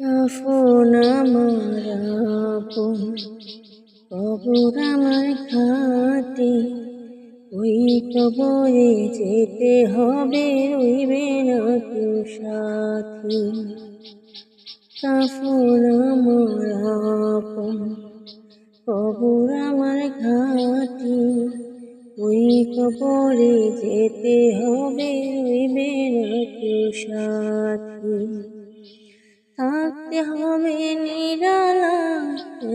কাফন আমার কবর আমার খাতে কবরে যেতে হবে রইবে না কেউ সাথী। কাফন আমার কবর আমার ঘাটি ওই কবরে যেতে হবে রইবে না কেউ সাথী। থাকতে হবে নিরালা,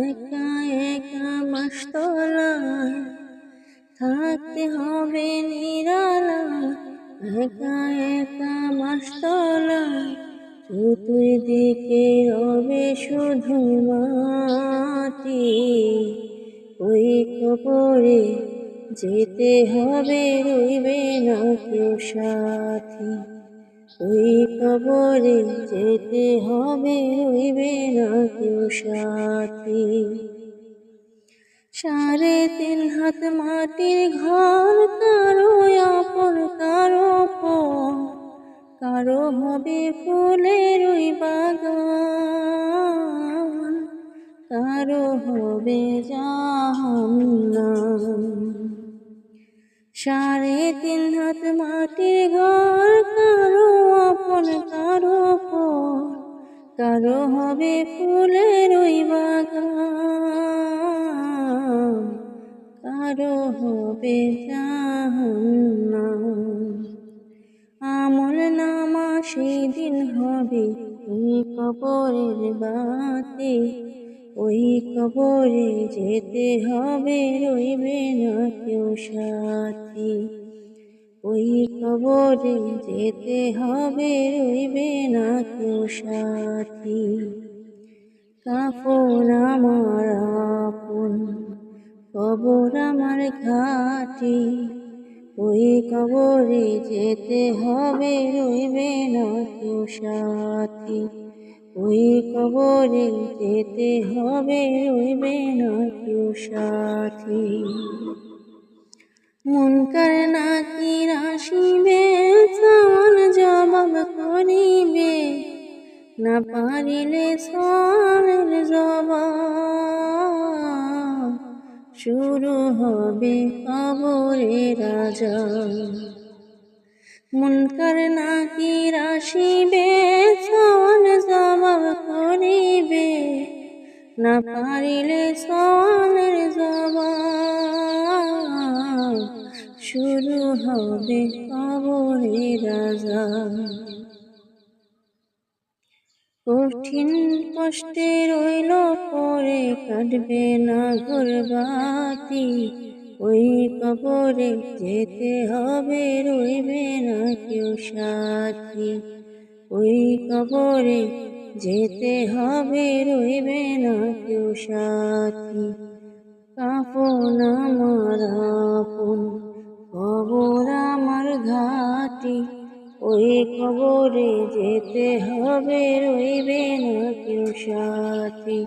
একা একা মাস্তলা। থাকতে হবে নিরালা, একা একা মাস্তলা। চতুর্দিকে রবে শুধু মাটি। ওই কবরে যেতে হবে, রইবে না কেউ সাথী। ওই কবরে যেতে হবে রইবে না কেউ সাথী। সাড়ে তিন হাত, মাটির ঘর, কারও আপন, কারও পর। কারও হবে ফুলের ওই বাগান, কারও হবে জাহান্নাম। সাড়ে তিন হাত মাটির ঘর, কারও আপন, কারও কারও হবে ফুলের ওই বাগান, কারও হবে আমল নামা সেই দিন হবে ওই কবরের বাতে। ওই কবরে যেতে হবে, রইবে না কেউ সাথী। ওই কবরে যেতে হবে, রইবে না কেউ সাথী। কাফন আমার আপন, কবর আমার ঘাটি। ওই কবরে যেতে হবে, রইবে না কেউ সাথী। ওই কবরে যেতে হবে রইবে না কেউ সাথী। মনকার নাকি রাশিবে সান জবাব করিবে, না পারিলে সনের জবাব। শুরু হবে কবরে রাজা। মুনকার নাকি রাশিবে না পারিলে সনের জবাব শুরু হবে কবরে রাজা। কঠিন কষ্টে রইল, পরে কাটবে না ঘরবাতি। ওই কবরে যেতে হবে, রইবে না কেউ সাথী। ওই কবরে যেতে হবে রইবে না কেউ সাথী। কাপন আমার আপন কবর আমার ঘাটি। ওই কবরে যেতে হবে রইবে না কেউ সাথী।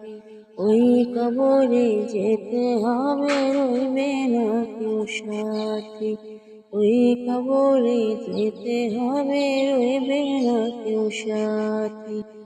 ওই কবরে যেতে হবে রইবে না কেউ সাথী। ওই কবরে যেতে হবে রইবে না কেউ সাথী।